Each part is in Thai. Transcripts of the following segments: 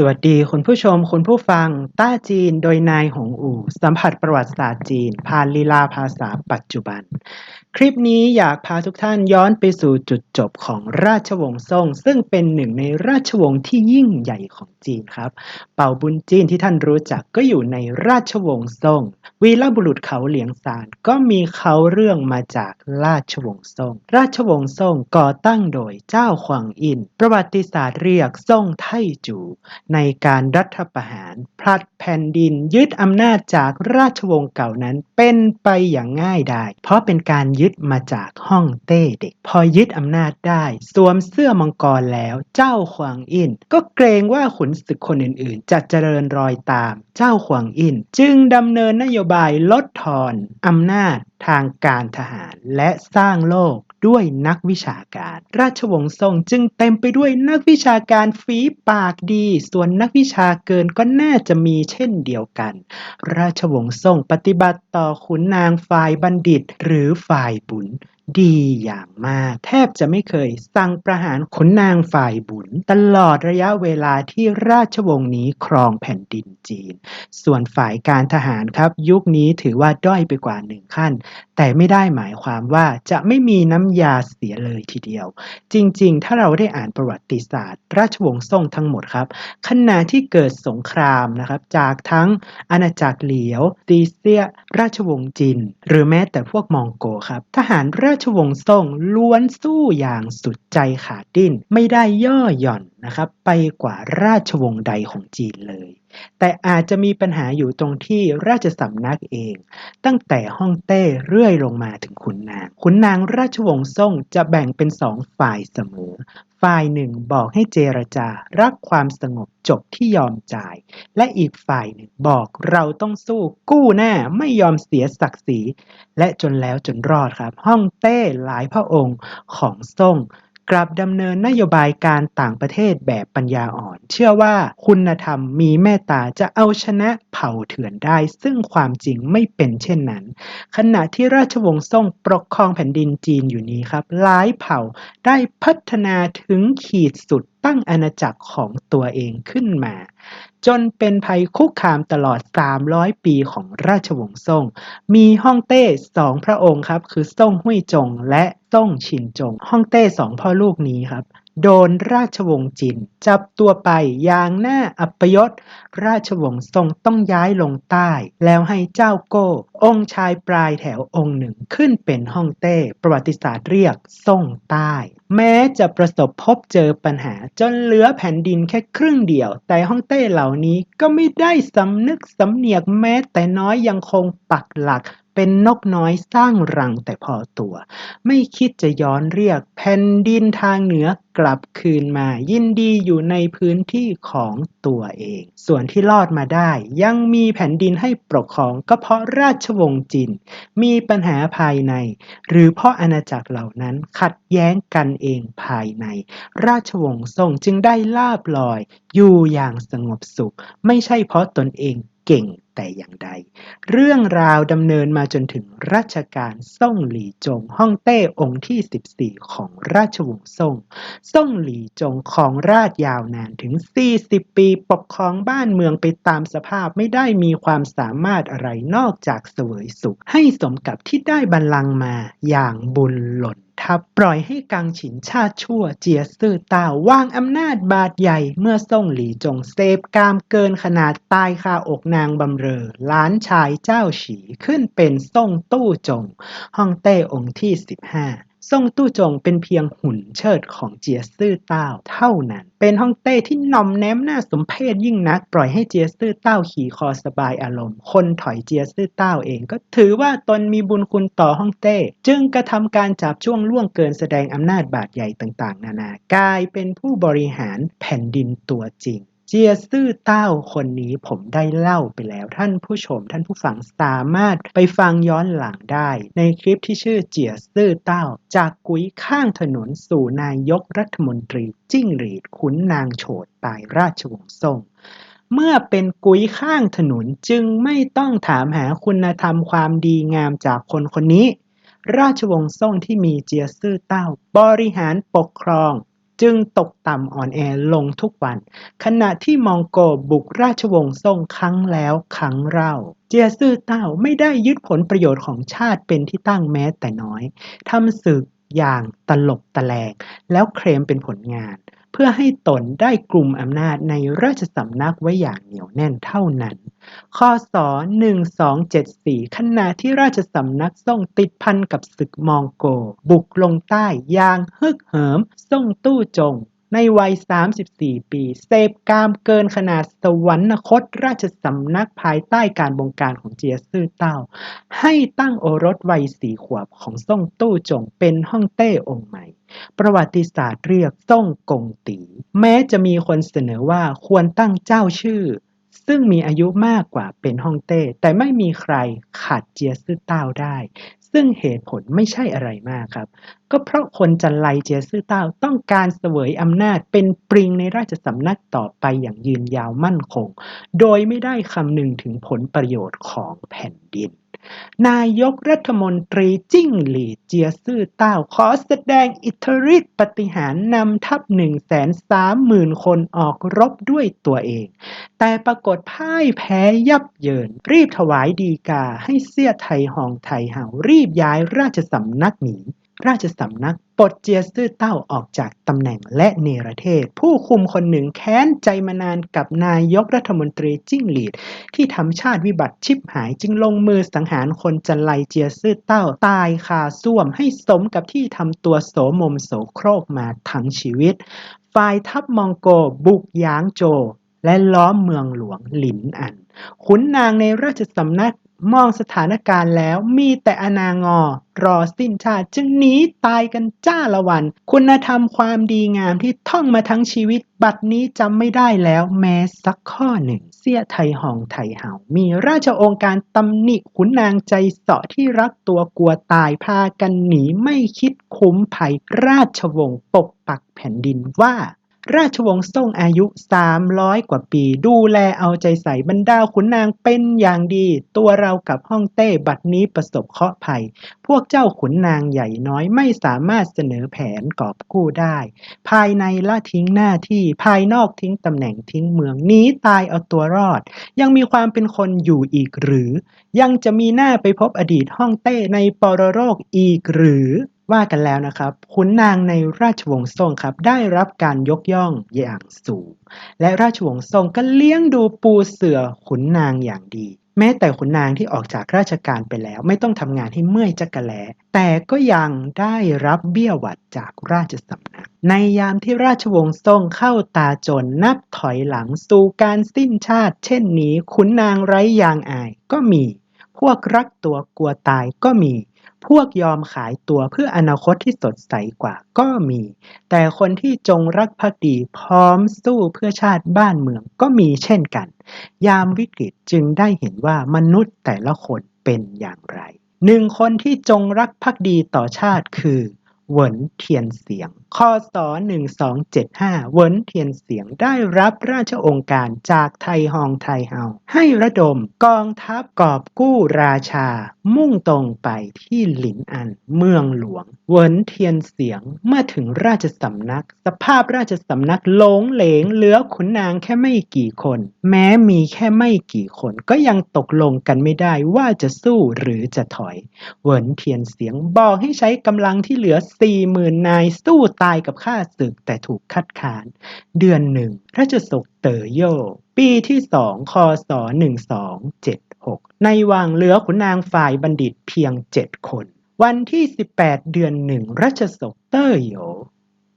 สวัสดีคุณผู้ชมคุณผู้ฟัง ต้าจีนโดยนายหงอู่ สัมผัสประวัติศาสตร์จีน ผ่านลีลาภาษาปัจจุบัน คลิปนี้อยากพาทุกท่านย้อนไปสู่จุดจบของราชวงศ์ซ่ง ซึ่งเป็นหนึ่งในราชวงศ์ที่ยิ่งใหญ่ของจีนครับ เป่าบุญจีนที่ท่านรู้จักก็อยู่ในราชวงศ์ซ่ง วีรบุรุษเขาเหลียงซานก็มีเขาเรื่องมาจากราชวงศ์ซ่ง ราชวงศ์ซ่งก่อตั้งโดยเจ้าขวางอิน ประวัติศาสตร์เรียกซ่งไทจู ในการรัฐประหารพลัดแผ่นดินยึดอำนาจจากราชวงศ์เก่านั้นเป็นไปอย่างง่ายดายเพราะเป็นการยึดมาจากฮ่องเต้เด็ก พอยึดอำนาจได้สวมเสื้อมังกรแล้ว เจ้าขวางอิน ก็เกรงว่าขุนศึกคนอื่นๆ จะเจริญรอยตาม เจ้าขวางอิน จึงดำเนินนโยบายลดทอนอำนาจ ทางการทหารและสร้างโลกด้วยนักวิชาการ ราชวงศ์ซ่งจึงเต็มไปด้วยนักวิชาการฝีปากดี ส่วนนักวิชาเกินก็น่าจะมีเช่นเดียวกัน ราชวงศ์ซ่งปฏิบัติต่อขุนนางฝ่ายบัณฑิตหรือฝ่ายบุญ ดีอย่างมาก แทบจะไม่เคยสั่งประหารขุนนางฝ่ายบุญ ตลอดระยะเวลาที่ราชวงศ์นี้ครองแผ่นดินจีน ส่วนฝ่ายการทหารครับยุคนี้ถือว่าด้อยไปกว่าหนึ่งขั้น แต่ไม่ได้หมายความว่าจะไม่มีน้ำยาเสียเลยทีเดียว จริงๆ ถ้าเราได้อ่านประวัติศาสตร์ ราชวงศ์ซ่งทั้งหมดครับขณะที่เกิดสงครามนะครับจากทั้งอาณาจักรเหลียวตีเซียราชวงศ์จินหรือแม้แต่พวกมองโกครับทหารราชวงศ์ซ่งล้วนสู้อย่างสุดใจขาดดิ้น ไม่ได้ย่อหย่อนนะครับ ไปกว่าราชวงศ์ใดของจีนเลย แต่อาจจะมีปัญหาอยู่ตรงที่ราชสำนักเอง ตั้งแต่ฮ่องเต้เรื่อยลงมาถึงขุนนาง ขุนนางราชวงศ์ซ่งจะแบ่งเป็นสองฝ่ายเสมอ ฝ่ายหนึ่งบอกให้เจรจารักความสงบจบที่ยอมจ่าย และอีกฝ่ายหนึ่งบอกเราต้องสู้กู้หน้าไม่ยอมเสียศักดิ์ศรีและจนแล้วจนรอดครับฮ่องเต้หลายพระองค์ของซ่ง กลับดำเนินนโยบายการต่างประเทศแบบปัญญาอ่อน เชื่อว่าคุณธรรมมีเมตตาจะเอาชนะเผ่าเถื่อนได้ ซึ่งความจริงไม่เป็นเช่นนั้น ขณะที่ราชวงศ์ซ่งปกครองแผ่นดินจีนอยู่นี้ครับหลายเผ่าได้พัฒนาถึงขีดสุด ตั้งอาณาจักรของตัวเองขึ้นมา จนเป็นภัยคุกคามตลอด 300 ปีของราชวงศ์ซ่ง มีฮ่องเต้สองพระองค์ครับ คือซ่งหุยจงและซ่งชินจงฮ่องเต้สองพ่อลูกนี้ครับโดนราชวงศ์จิน จับตัวไปอย่างน่าอัปยศ ราชวงศ์ซ่งต้องย้ายลงใต้ แล้วให้เจ้าโก้ องค์ชายปลายแถวองค์หนึ่งขึ้นเป็นฮ่องเต้ ประวัติศาสตร์เรียกซ่งใต้ แม้จะประสบพบเจอปัญหาจนเหลือแผ่นดินแค่ครึ่งเดียว แต่ฮ่องเต้เหล่านี้ก็ไม่ได้สำนึกสำเนียกแม้แต่น้อยยังคงปักหลัก เป็นนกน้อยสร้างรังแต่พอตัว ไม่คิดจะย้อนเรียกแผ่นดินทางเหนือกลับคืนมา ยินดีอยู่ในพื้นที่ของตัวเอง ส่วนที่รอดมาได้ ยังมีแผ่นดินให้ปกครองก็เพราะราชวงศ์จินมีปัญหาภายใน หรือเพราะอาณาจักรเหล่านั้นขัดแย้งกันเองภายใน ราชวงศ์ซ่งจึงได้ลาบลอย อยู่อย่างสงบสุข ไม่ใช่เพราะตนเองเก่ง แต่อย่างใด เรื่องราวดำเนินมาจนถึงรัชกาลซ่งหลี่จงฮ่องเต้องค์ที่ 14 ของราชวงศ์ซ่ง ซ่งหลี่จงของราชยาวนานถึง 40 ปีปกครองบ้านเมืองไปตามสภาพไม่ได้มีความสามารถอะไรนอกจากเสวยสุข ให้สมกับที่ได้บัลลังก์มาอย่างบุญหล่น ทับปล่อยให้กังฉินชาติชั่วเจียซื่อต้าวางอำนาจบาดใหญ่เมื่อส่งหลี่จงเซฟกามเกินขนาดตายคาอกนางบำเรอล้านชายเจ้าฉีขึ้นเป็นส่งตู้จงฮ่องเต้องที่สิบห้า ซ่งตู้จงเป็นเพียงหุ่นเชิดของเจียซื่อเต้าเท่านั้น เป็นฮ่องเต้ที่หน่อมแนมน่าสมเพชยิ่งนัก ปล่อยให้เจียซื่อเต้าขี่คอสบายอารมณ์ คนถอยเจียซื่อเต้าเองก็ถือว่าตนมีบุญคุณต่อฮ่องเต้ จึงกระทำการจับช่วงล่วงเกินแสดงอำนาจบาดใหญ่ต่างๆ นานากลายเป็นผู้บริหารแผ่นดินตัวจริง เจียซื่อเต้าคนนี้ผมได้เล่าไปแล้วท่านผู้ชมท่านผู้ฟังสามารถไปฟังย้อนหลังได้ ในคลิปที่ชื่อเจียซื่อเต้า จากกุ้ยข้างถนนสู่นายกรัฐมนตรีจิ้งหรีดขุนนางโฉดตายราชวงศ์ซ่งเมื่อเป็นกุ้ยข้างถนนจึงไม่ต้องถามหาคุณธรรมความดีงามจากคนคนนี้ ราชวงศ์ซ่งที่มีเจียซื่อเต้า บริหารปกครอง จึงตกต่ำอ่อนแอลงทุกวัน ขณะที่มองโกบุกราชวงศ์ซ่งครั้งแล้วครั้งเล่า เจียซื่อเต้าไม่ได้ยึดผลประโยชน์ของชาติเป็นที่ตั้งแม้แต่น้อย ทำศึกอย่างตลบตะแลง แล้วเคลมเป็นผลงาน เพื่อให้ตนได้กลุ่มอำนาจในราชสำนักไว้อย่างเหนียวแน่นเท่านั้น ข้อศ1274 ขณะที่ราชสำนักซ่งติดพันกับศึกมองโก บุกลงใต้อย่างฮึกเหิมซ่งตู้จง ในวัย 34 ปี เสพกามเกินขนาดสวรรคตราชสำนักภายใต้การบงการของเจียซื่อเต้า ให้ตั้งโอรสวัยสี่ขวบของซ่งตู้จงเป็นฮ่องเต้องค์ใหม่ ประวัติศาสตร์เรียกซ่งกงตี แม้จะมีคนเสนอว่าควรตั้งเจ้าชื่อ ซึ่งมีอายุมากกว่าเป็นฮ่องเต้ แต่ไม่มีใครขัดเจียซื่อเต้าได้ ซึ่งเหตุผลไม่ใช่อะไรมากครับ ก็เพราะคนจันไลเจียซื่อเต้าต้องการเสวยอำนาจเป็นปริงในราชสำนักต่อไปอย่างยืนยาวมั่นคง โดยไม่ได้คำนึงถึงผลประโยชน์ของแผ่นดิน นายกรัฐมนตรีจิ้งหลี่เจียซื่อเต้าขอแสดงอิทธิฤทธิปฏิหารย์นำทัพหนึ่งแสนสามหมื่นคนออกรบด้วยตัวเอง แต่ปรากฏพ่ายแพ้ยับเยิน รีบถวายดีกาให้เสี้ยไทยหองไทยเห่ารีบย้ายราชสำนักหนี ราชสำนักปลดเจียซื่อเต้าออกจากตำแหน่งและเนรเทศ ผู้คุมคนหนึ่งแค้นใจมานานกับนายกรัฐมนตรีจิ้งหรีด ที่ทำชาติวิบัติชิบหายจึงลงมือสังหารคนจันไลเจียซื่อเต้าตายคาส้วมให้สมกับที่ทำตัวโสมมโสโครกมาทั้งชีวิต ฝ่ายทัพมองโกบุกยางโจ และล้อมเมืองหลวงหลินอันขุนนางในราชสำนัก มองสถานการณ์แล้วมีแต่อนางอ รอสิ้นชาติจึงหนีตายกันจ้าละวัน คุณธรรมความดีงามที่ท่องมาทั้งชีวิต บัดนี้จำไม่ได้แล้วแม้สักข้อหนึ่ง เสี้ยไทยหองไทยเห่ามีราชองค์การตำหนิขุนนางใจเสาะที่รักตัวกลัวตายพากันหนีไม่คิดคุ้มภัยราชวงศ์ปกปักแผ่นดินว่า ราชวงศ์ซ่งอายุ 300 กว่าปี ดูแลเอาใจใส่บรรดาขุนนางเป็นอย่างดี ตัวเรากับฮ่องเต้บัดนี้ประสบเคราะห์ภัย พวกเจ้าขุนนางใหญ่น้อยไม่สามารถเสนอแผนกอบกู้ได้ ภายในละทิ้งหน้าที่ภายนอกทิ้งตำแหน่งทิ้งเมืองหนีตายเอาตัวรอด ยังมีความเป็นคนอยู่อีกหรือ ยังจะมีหน้าไปพบอดีตฮ่องเต้ในปรโรคอีกหรือ ว่ากันแล้วนะครับขุนนางในราชวงศ์ซ่งครับได้รับการยกย่องอย่างสูง และราชวงศ์ซ่งก็เลี้ยงดูปูเสือขุนนางอย่างดี แม้แต่ขุนนางที่ออกจากราชการไปแล้ว ไม่ต้องทำงานให้เมื่อยจักระแล แต่ก็ยังได้รับเบี้ยหวัดจากราชสำนัก ในยามที่ราชวงศ์ซ่งเข้าตาจนนับถอยหลังสู่การสิ้นชาติ เช่นนี้ขุนนางไร้ยางอายก็มี พวกรักตัวกลัวตายก็มี พวกยอมขายตัวเพื่ออนาคตที่สดใสกว่าก็มี แต่คนที่จงรักภักดีพร้อมสู้เพื่อชาติบ้านเมืองก็มีเช่นกัน ยามวิกฤตจึงได้เห็นว่ามนุษย์แต่ละคนเป็นอย่างไร หนึ่งคนที่จงรักภักดีต่อชาติคือ เหวินเทียนเสียงคศ 1275เหวินเทียนเสียงได้รับราชองค์การจากไทยฮองไทยเฮาให้ระดมกองทัพกอบกู้ราชา มุ่งตรงไปที่หลินอันเมืองหลวง เวินเทียนเสียงเมื่อถึงราชสำนัก สภาพราชสำนักหลงเหลงเหลือขุนนางแค่ไม่กี่คน แม้มีแค่ไม่กี่คนก็ยังตกลงกันไม่ได้ว่าจะสู้หรือจะถอย เวินเทียนเสียงบอกให้ใช้กำลังที่เหลือสี่หมื่นนายสู้ตายกับข้าศึกแต่ถูกคัดค้าน เดือนหนึ่งราชสกเตอโย ปีที่สองคศหนึ่งสองเจ็ดหกในวังเหลือขุนนางฝ่ายบัณฑิตเพียงเจ็ดคน วันที่สิบแปดเดือนหนึ่งรัชสกเตอร์โย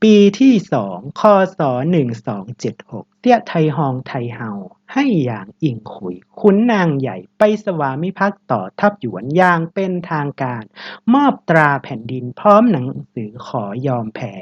ปีที่สองคศหนึ่งสองเจ็ดหกเตี้ยไทยฮองไทยเฮาให้อย่างอิงขุย ขุนนางใหญ่ไปสวามิภักดิ์ต่อทัพหยวนอย่างเป็นทางการ มอบตราแผ่นดินพร้อมหนังสือขอยอมแพ้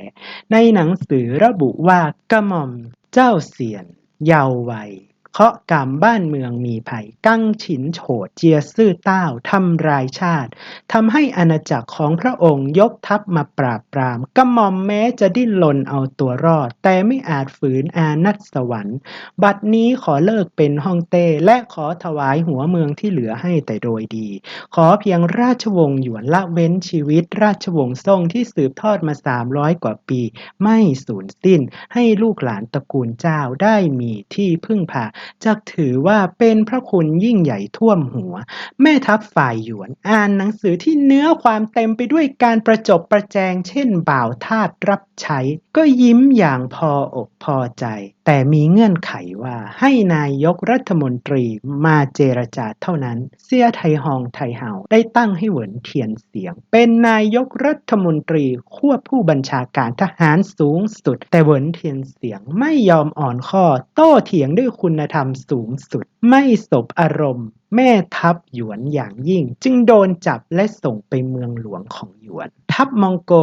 ในหนังสือระบุว่ากระหม่อมเจ้าเสียนเยาว์วัย เคาะกรรมบ้านเมืองมีภัย กั้งฉินโฉดเจียซื่อต้าทำรายชาติทำให้อาณาจักรของพระองค์ยกทัพมาปราบปรามกระหม่อมแม้จะดิ้นรนเอาตัวรอด แต่ไม่อาจฝืนอานัตสวรรค์ บัดนี้ขอเลิกเป็นฮ่องเต้และขอถวายหัวเมืองที่เหลือให้แต่โดยดี ขอเพียงราชวงศ์หยวนละเว้นชีวิตราชวงศ์ซ่งที่สืบทอดมา 300 กว่าปี ไม่สูญสิ้น ให้ลูกหลานตระกูลเจ้าได้มีที่พึ่งพาจักถือว่าเป็นพระคุณยิ่งใหญ่ท่วมหัว แม่ทัพฝ่ายหยวน อ่านหนังสือที่เนื้อความเต็มไปด้วยการประจบประแจงเช่นบ่าวทาสรับใช้ ก็ยิ้มอย่างพออกพอใจ แต่มีเงื่อนไขว่าให้นายกรัฐมนตรีมาเจรจาเท่านั้น เสียไทยฮองไทเฮาได้ตั้งให้เหวินเทียนเสียง เป็นนายกรัฐมนตรีควบผู้บัญชาการทหารสูงสุด แต่เหวินเทียนเสียงไม่ยอมอ่อนข้อ โต้เถียงด้วยคุณธรรมสูงสุด ไม่สบอารมณ์ แม่ทัพหยวนอย่างยิ่งจึงโดนจับและส่งไปเมืองหลวงของหยวน ทัพมองโก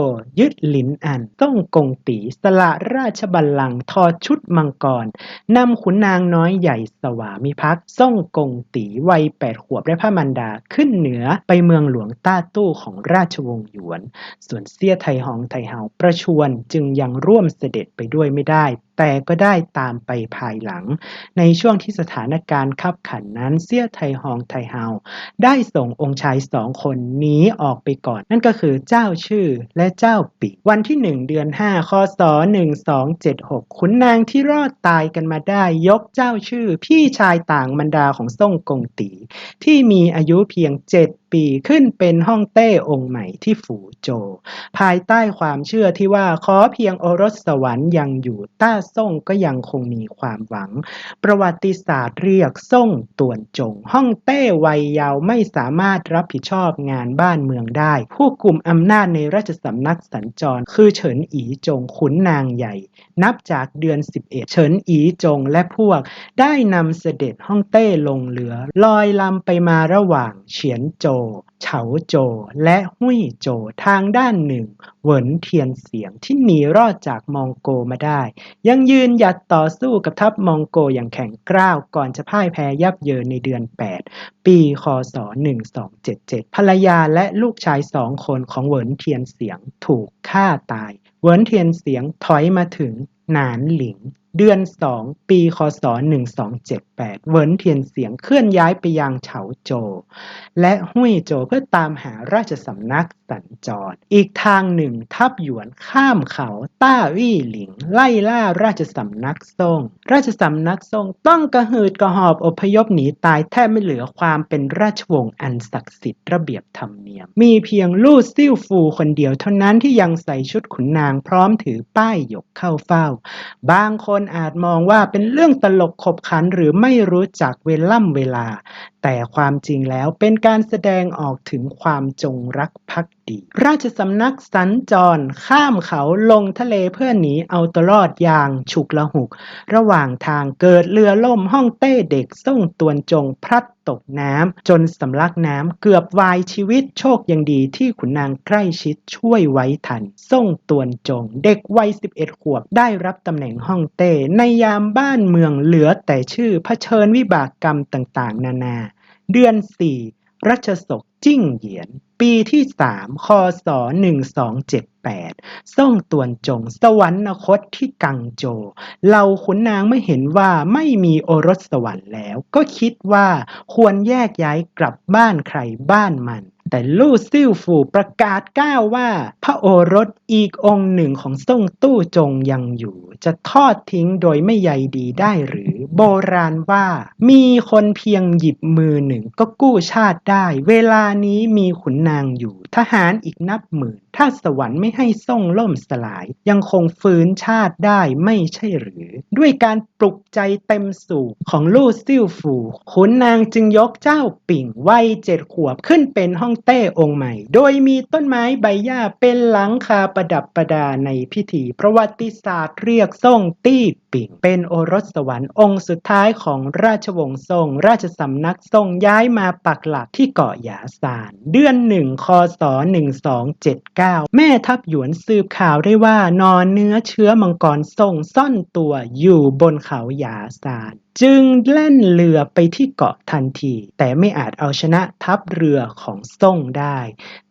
ยึดหลินอันต้องกงตีสละราชบัลลังก์ทอชุดมังกร นำขุนนางน้อยใหญ่สวามิภักดิ์ ซ่งกงตีวัยแปดขวบและพระมันดาขึ้นเหนือไปเมืองหลวงต้าตู้ของราชวงศ์หยวน ส่วนเซี่ยไทหองไทเฮาประชวรจึงยังร่วมเสด็จไปด้วยไม่ได้ แต่ก็ได้ตามไปภายหลัง ในช่วงที่สถานการณ์คับขันนั้นเซี่ยไทฮองไทเฮาได้ส่งองค์ชายสองคนหนีออกไปก่อน นั่นก็คือเจ้าชื่อและเจ้าปิวันที่หนึ่งเดือนห้าคศหนึ่งสองเจ็ดหกขุนนางที่รอดตายกันมาได้ยกเจ้าชื่อพี่ชายต่างบรรดาของซ่งกงตี ที่มีอายุเพียงเจ็ดปีขึ้นเป็นฮ่องเต้องค์ใหม่ที่ฝูโจว ภายใต้ความเชื่อที่ว่าขอเพียงโอรสสวรรค์ยังอยู่ต้าซ่งก็ยังคงมีความหวัง ประวัติศาสตร์เรียกซ่งต่วนจง ฮ่องเต้วัยยาวไม่สามารถรับผิดชอบงานบ้านเมืองได้ ผู้กลุ่มอำนาจในราชสำนักสัญจร คือเฉินอีจงขุนนางใหญ่ นับจากเดือน 11 เฉินอีจงและพวก ได้นำเสด็จฮ่องเต้ลงเรือลอยลำไปมาระหว่างเฉียนโจ no เฉาโจและหุยโจทางด้านหนึ่ง เหวินเทียนเสียงที่หนีรอดจากมองโกมาได้ ยังยืนหยัดต่อสู้กับทัพมองโกอย่างแข็งกร้าว ก่อนจะพ่ายแพ้ยับเยินในเดือน 8 ปีคศ 1277 ภรรยาและลูกชายสองคนของเหวินเทียนเสียงถูกฆ่าตาย เหวินเทียนเสียงถอยมาถึงหนานหลิงเดือน 2 ปี คศ 1278เหวินเทียนเสียงเคลื่อนย้ายไปยังเฉาโจ และหุยโจเพื่อตามหาราชสำนักสัญจร อีกทางหนึ่งทัพหยวนข้ามเขาต้าวี่หลิง ไล่ล่าราชสำนักซ่ง ราชสำนักซ่งต้องกระหืดกระหอบอพยพหนีตายแทบไม่เหลือความเป็นราชวงศ์อันศักดิ์สิทธิ์ระเบียบธรรมเนียม มีเพียงลู่ซิ่วฟูคนเดียวเท่านั้นที่ยังใส่ชุดขุนนางพร้อมถือป้ายหยกเข้าเฝ้า บางคนอาจมองว่าเป็นเรื่องตลกขบขันหรือไม่รู้จักเวล่ำเวลา แต่ความจริงแล้วเป็นการแสดงออกถึงความจงรักภักดี ราชสำนักสัญจรข้ามเขาลงทะเลเพื่อหนีเอาตัวรอดอย่างฉุกละหุก ระหว่างทางเกิดเรือล่มห้องเต้เด็กส่งตวนจงพลัดตกน้ำจนสำลักน้ำเกือบวายชีวิตโชคยังดีที่ขุนนางใกล้ชิดช่วยไว้ทัน ส่งตวนจง เด็กวัย 11 ขวบได้รับตำแหน่งห้องเต้ ในยามบ้านเมืองเหลือแต่ชื่อเผชิญวิบากกรรมต่างๆ นานา เดือน4 รัชศกจิ้งเหยียน ปีที่3คศ1278 ส่งตวนจง สวรรคตที่กังโจ เราขุนนางไม่เห็นว่าไม่มีโอรสสวรรค์แล้ว ก็คิดว่าควรแยกย้ายกลับบ้านใครบ้านมันแต่ลู่ซิ่วฟูประกาศก้าวว่า พระโอรสอีกองค์หนึ่งของส่งตู้จงยังอยู่จะทอดทิ้งโดยไม่ใยดีได้หรือ โบราณว่า มีคนเพียงหยิบมือหนึ่งก็กู้ชาติได้ เวลานี้มีขุนนางอยู่ ทหารอีกนับหมื่น ถ้าสวรรค์ไม่ให้ส่งล่มสลาย ยังคงฟื้นชาติได้ไม่ใช่หรือ ด้วยการปลุกใจเต็มสูบของลู่ซิ่วฟูขุนนางจึงยกเจ้าปิ่งวัยเจ็ดขวบขึ้นเป็นห้องเต้องค์ใหม่ โดยมีต้นไม้ใบหญ้าเป็นหลังคาประดับประดาในพิธี ประวัติศาสตร์เรียกส่งตี้ปิ่ง เป็นโอรสสวรรค์องค์สุดท้ายของราชวงศ์ซ่ง ราชสำนักซ่งย้ายมาปักหลักที่เกาะหยาซาน เดือนหนึ่งคศ 1279 แม่ทัพหยวนสืบข่าวได้ว่านอนเนื้อเชื้อมังกรซ่งซ่อนตัวอยู่บนเขาหยาซาน จึงแล่นเรือไปที่เกาะทันที แต่ไม่อาจเอาชนะทัพเรือของซ่งได้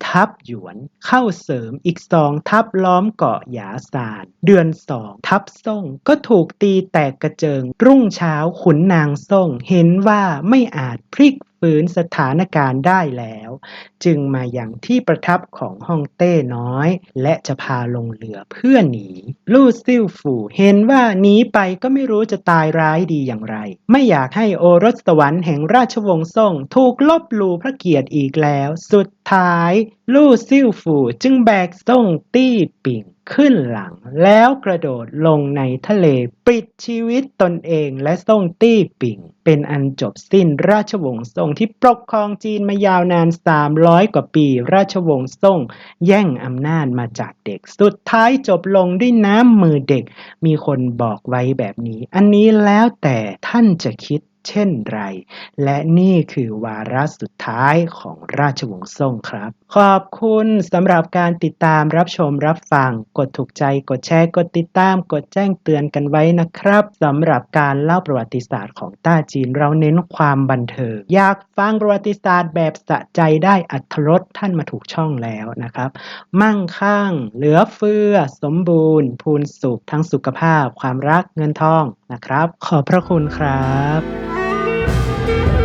ทัพหยวนเข้าเสริมอีกสองทัพล้อมเกาะหยาซาน เดือนสองทัพซ่งก็ถูกตีแตกกระเจิง รุ่งเช้าขุนนางซ่งเห็นว่าไม่อาจพลิกฟื้นสถานการณ์ได้แล้ว จึงมาอย่างที่ประทับของฮ่องเต้น้อย และจะพาลงเรือเพื่อหนี ลู่ซิ่วฝูเห็นว่าหนีไปก็ไม่รู้จะตายร้ายดีอย่างไร ไม่อยากให้โอรสสวรรค์แห่งราชวงศ์ซ่งถูกลบลู่พระเกียรติอีกแล้ว สุดท้าย ลู่ซิ่วฝูจึงแบกซ่งตี้ปิ่ง ขึ้นหลัง แล้วกระโดดลงในทะเลปิดชีวิตตนเองและซ่งตี้ปิ่ง เป็นอันจบสิ้นราชวงศ์ซ่งที่ปกครองจีนมายาวนาน 300 กว่าปี ราชวงศ์ซ่ง แย่งอำนาจมาจากเด็ก สุดท้ายจบลงด้วยน้ำมือเด็ก มีคนบอกไว้แบบนี้ อันนี้แล้วแต่ท่านจะคิด เช่นไร และนี่คือวาระสุดท้ายของราชวงศ์ซ่งครับ ขอบคุณสำหรับการติดตามรับชมรับฟัง กดถูกใจ กดแชร์ กดติดตาม กดแจ้งเตือนกันไว้นะครับสำหรับการเล่าประวัติศาสตร์ของต้าจีนเราเน้นความบันเทิงอยากฟังประวัติศาสตร์แบบสะใจได้อัธรสท่านมาถูกช่องแล้วนะครับ มั่งคั่ง เหลือเฟือ สมบูรณ์ พูนสุขทั้งสุขภาพ ความรักเงินทองนะครับ ขอบพระคุณครับ Thank you.